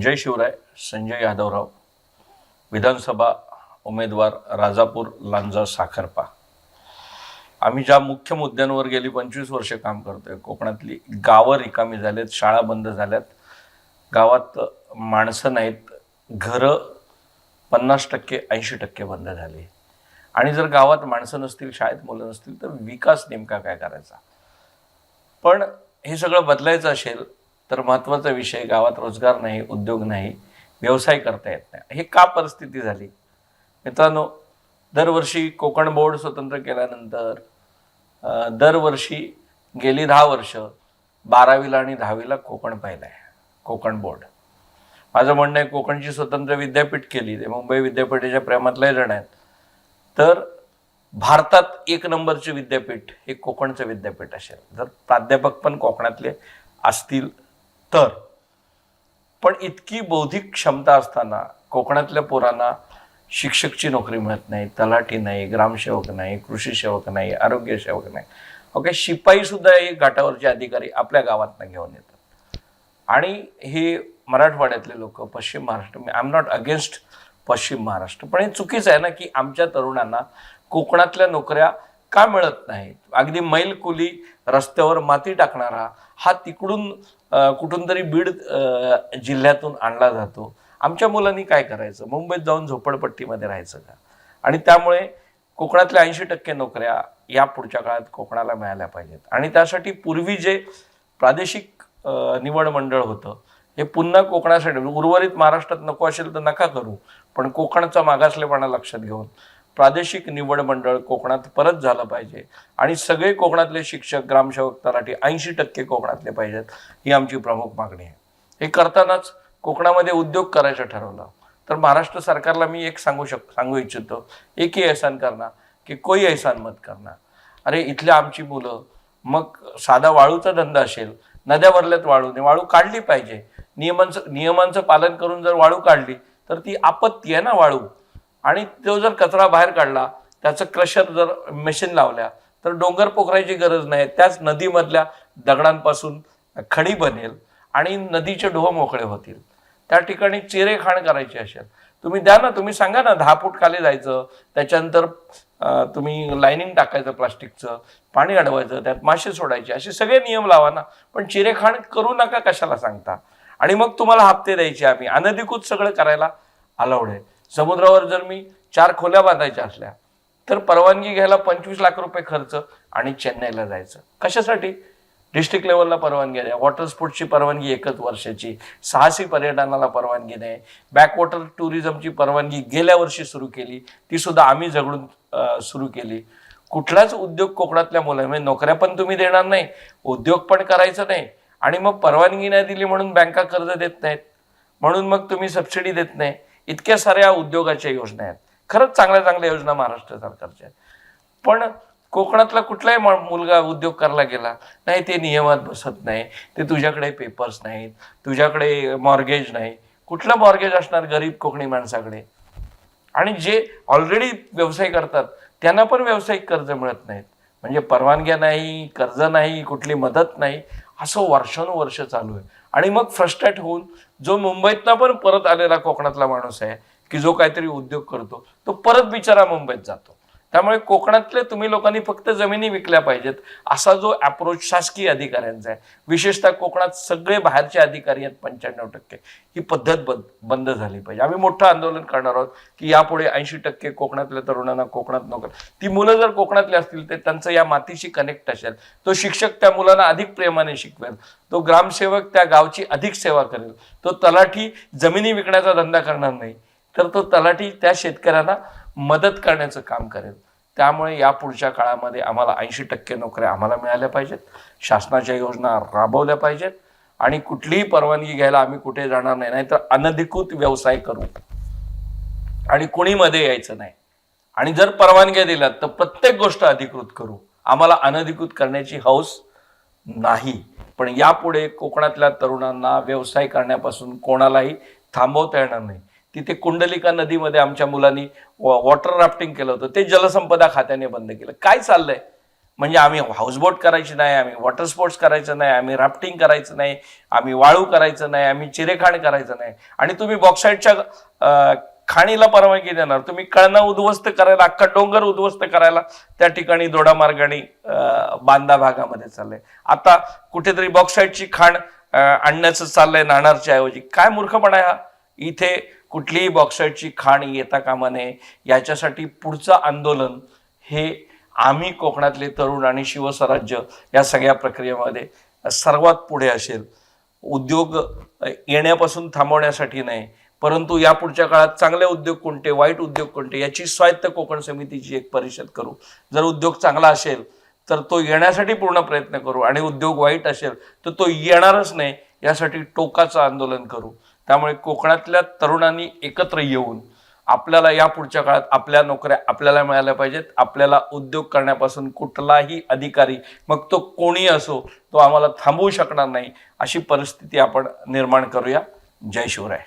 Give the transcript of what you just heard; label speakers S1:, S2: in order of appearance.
S1: जय शिवराय संजय यादवराव विधानसभा उमेदवार राजापूर लांजा साखरपा. आम्ही ज्या मुख्य मुद्द्यांवर गेली पंचवीस वर्षे काम करतोय कोकणातली गावं रिकामी झालेत शाळा बंद झाल्यात गावात माणसं नाहीत घरं पन्नास टक्के ऐंशी टक्के बंद झाली. आणि जर गावात माणसं नसतील शाळेत मुलं नसतील तर विकास नेमका काय करायचा? पण हे सगळं बदलायचं असेल तर महत्त्वाचा विषय गावात रोजगार नाही उद्योग नाही व्यवसाय करता येत नाही. हे का परिस्थिती झाली? मित्रांनो दरवर्षी कोकण बोर्ड स्वतंत्र केल्यानंतर दरवर्षी गेली दहा वर्ष बारावीला आणि दहावीला कोकण पाहिलं आहे कोकण बोर्ड. माझं म्हणणं आहे कोकणची स्वतंत्र विद्यापीठ केली ते मुंबई विद्यापीठाच्या प्रेमातले जण आहेत. तर भारतात एक नंबरचे विद्यापीठ हे कोकणचं विद्यापीठ असेल. जर प्राध्यापक पण कोकणातले असतील तर. पण इतकी बौद्धिक क्षमता असताना कोकणातल्या पोरांना शिक्षकची नोकरी मिळत नाही तलाठी नाही ग्रामसेवक नाही कृषी सेवक नाही आरोग्य सेवक नाही. ओके शिपाई सुद्धा हे घाटावरचे अधिकारी आपल्या गावातनं घेऊन येतात. आणि हे मराठवाड्यातले लोक Paschim Maharashtra I am not against Paschim Maharashtra पण हे चुकीचं आहे ना की आमच्या तरुणांना कोकणातल्या नोकऱ्या का मिळत नाहीत? अगदी मैल कुली रस्त्यावर माती टाकणारा हा तिकडून कुठून तरी बीड जिल्ह्यातून आणला जातो. आमच्या मुलांनी काय करायचं? मुंबईत जाऊन झोपडपट्टीमध्ये राहायचं का? आणि त्यामुळे कोकणातल्या ऐंशी टक्के नोकऱ्या या पुढच्या काळात कोकणाला मिळाल्या पाहिजेत. आणि त्यासाठी पूर्वी जे प्रादेशिक निवड मंडळ होतं हे पुन्हा कोकणासाठी उर्वरित महाराष्ट्रात नको असेल तर नका करू पण कोकणचा मागासलेपणा लक्षात घेऊन प्रादेशिक निवड मंडळ कोकणात परत झालं पाहिजे. आणि सगळे कोकणातले शिक्षक ग्रामसेवक तलाठी ऐंशी टक्के कोकणातले पाहिजेत ही आमची प्रमुख मागणी आहे. हे करतानाच कोकणामध्ये उद्योग करायचं ठरवलं. तर महाराष्ट्र सरकारला मी एक सांगू शक सांगू इच्छितो. एकही ऐसान करणार की कोई एहसान मत करणार. अरे इथल्या आमची मुलं मग साधा वाळूचा धंदा असेल नद्या भरल्यात वाळूने वाळू काढली पाहिजे. नियमांचं नियमांचं पालन करून जर वाळू काढली तर ती आपत्ती आहे ना वाळू. आणि तो जर कचरा बाहेर काढला त्याचं क्रशर जर मशीन लावल्या तर डोंगर पोखरायची गरज नाही. त्याच नदीमधल्या दगडांपासून खडी बनेल आणि नदीचे डोह मोकळे होतील. त्या ठिकाणी चिरे खाण करायची असेल. तुम्ही द्या ना तुम्ही सांगा ना दहा फूट खाली जायचं त्याच्यानंतर तुम्ही लाईनिंग टाकायचं प्लास्टिकचं पाणी अडवायचं त्यात मासे सोडायचे असे सगळे नियम लावा ना. पण चिरेखाण करू नका कशाला सांगता. आणि मग तुम्हाला हप्ते द्यायचे आम्ही. अनधिकृत सगळं करायला अलाउड आहे. समुद्रावर जर मी चार खोल्या बांधायच्या असल्या तर परवानगी घ्यायला पंचवीस लाख रुपये खर्च आणि चेन्नईला जायचं. कशासाठी? डिस्ट्रिक्ट लेवलला परवानगी द्या. वॉटर स्पोर्ट्सची परवानगी एकच वर्षाची. साहसी पर्यटनाला परवानगी नाही बॅकवॉटर टुरिझमची परवानगी गेल्या वर्षी सुरू केली. ती सुद्धा आम्ही झगडून सुरू केली. कुठलाच उद्योग कोकणातल्या मुलं म्हणजे नोकऱ्या पण तुम्ही देणार नाही उद्योग पण करायचं नाही आणि मग परवानगी नाही दिली म्हणून बँका कर्ज देत नाहीत? म्हणून मग तुम्ही सबसिडी देत नाही. इतक्या साऱ्या उद्योगाच्या योजना आहेत. खरंच चांगल्या चांगल्या योजना महाराष्ट्र सरकारच्या आहेत. पण कोकणातला कुठलाही मुलगा उद्योग करायला गेला नाही ते नियमात बसत नाही ते तुझ्याकडे पेपर्स नाहीत तुझ्याकडे मॉर्गेज नाही. कुठलं मॉर्गेज असणार गरीब कोकणी माणसाकडे? आणि जे ऑलरेडी व्यवसाय करतात त्यांना पण व्यावसायिक कर्ज मिळत नाहीत. म्हणजे परवानग्या नाही कर्ज नाही कुठली मदत नाही. असं वर्षानुवर्ष चालू आहे. आणि मग फ्रस्ट्रेट होऊन जो मुंबईतनं पण परत आलेला कोकणातला माणूस आहे की जो काहीतरी उद्योग करतो तो परत बिचारा मुंबईत जातो. त्यामुळे कोकणातले तुम्ही लोकांनी फक्त जमिनी विकल्या पाहिजेत. असा जो अप्रोच शासकीय अधिकाऱ्यांचा आहे. विशेषतः कोकणात सगळे बाहेरचे अधिकारी आहेत पंच्याण्णव टक्के. ही पद्धत बंद बंद झाली पाहिजे. आम्ही मोठं आंदोलन करणार आहोत की यापुढे ऐंशी टक्के कोकणातल्या तरुणांना कोकणात नोकरी. ती मुलं जर कोकणातली असतील तर त्यांचं या मातीशी कनेक्ट असेल. तो शिक्षक त्या मुलांना अधिक प्रेमाने शिकवेल. तो ग्रामसेवक त्या गावची अधिक सेवा करेल. तो तलाठी जमिनी विकण्याचा धंदा करणार नाही. तर तो तलाठी त्या शेतकऱ्यांना मदत करण्याचं काम करेल. त्यामुळे या पुढच्या काळामध्ये आम्हाला ऐंशी टक्के नोकऱ्या आम्हाला मिळाल्या पाहिजेत. शासनाच्या योजना राबवल्या पाहिजेत. आणि कुठलीही परवानगी घ्यायला आम्ही कुठे जाणार नाही नाहीतर अनधिकृत व्यवसाय करू. आणि कुणी मध्ये यायचं नाही. आणि जर परवानग्या दिल्यात तर प्रत्येक गोष्ट अधिकृत करू. आम्हाला अनधिकृत करण्याची हौस नाही. पण यापुढे कोकणातल्या तरुणांना व्यवसाय करण्यापासून कोणालाही थांबवता येणार नाही. तिथे कुंडलिका नदीमध्ये आमच्या मुलांनी वॉटर राफ्टिंग केलं होतं. ते जलसंपदा खात्याने बंद केलं. काय चाललंय? म्हणजे आम्ही हाऊसबोट करायची नाही आम्ही वॉटर स्पोर्ट्स करायचं नाही आम्ही राफ्टिंग करायचं नाही आम्ही वाळू करायचं नाही आम्ही चिरेखाण करायचं नाही. आणि तुम्ही बॉक्साईडच्या खाणीला परवानगी देणार. तुम्ही कळणं उद्ध्वस्त करायला अख्खा डोंगर उद्ध्वस्त करायला त्या ठिकाणी दोडामार्गाने अं, बांदा भागामध्ये चाललंय. आता कुठेतरी बॉक्साईडची खाण आणण्याचं चाललंय नाणारच्या ऐवजी. काय मूर्खपणा हा? इथे कुठलीही बॉक्साईटची खाण येता कामा नये. याच्यासाठी पुढचं आंदोलन हे आम्ही कोकणातले तरुण आणि शिवस्वराज्य या सगळ्या प्रक्रियेमध्ये सर्वात पुढे असेल. उद्योग येण्यापासून थांबवण्यासाठी नाही परंतु या पुढच्या काळात चांगले उद्योग कोणते वाईट उद्योग कोणते याची स्वायत्त कोकण समितीची एक परिषद करू. जर उद्योग चांगला असेल तर तो येण्यासाठी पूर्ण प्रयत्न करू आणि उद्योग वाईट असेल तर तो येणारच नाही यासाठी टोकाचं आंदोलन करू. त्यामुळे कोकणातल्या तरुणांनी एकत्र येऊन आपल्याला या पुढच्या काळात आपल्या नोकऱ्या आपल्याला मिळाल्या पाहिजेत. आपल्याला उद्योग करण्यापासून कुठलाही अधिकारी मग तो कोणी असो तो आम्हाला थांबवू शकणार नाही अशी परिस्थिती आपण निर्माण करूया. जय शिवराय.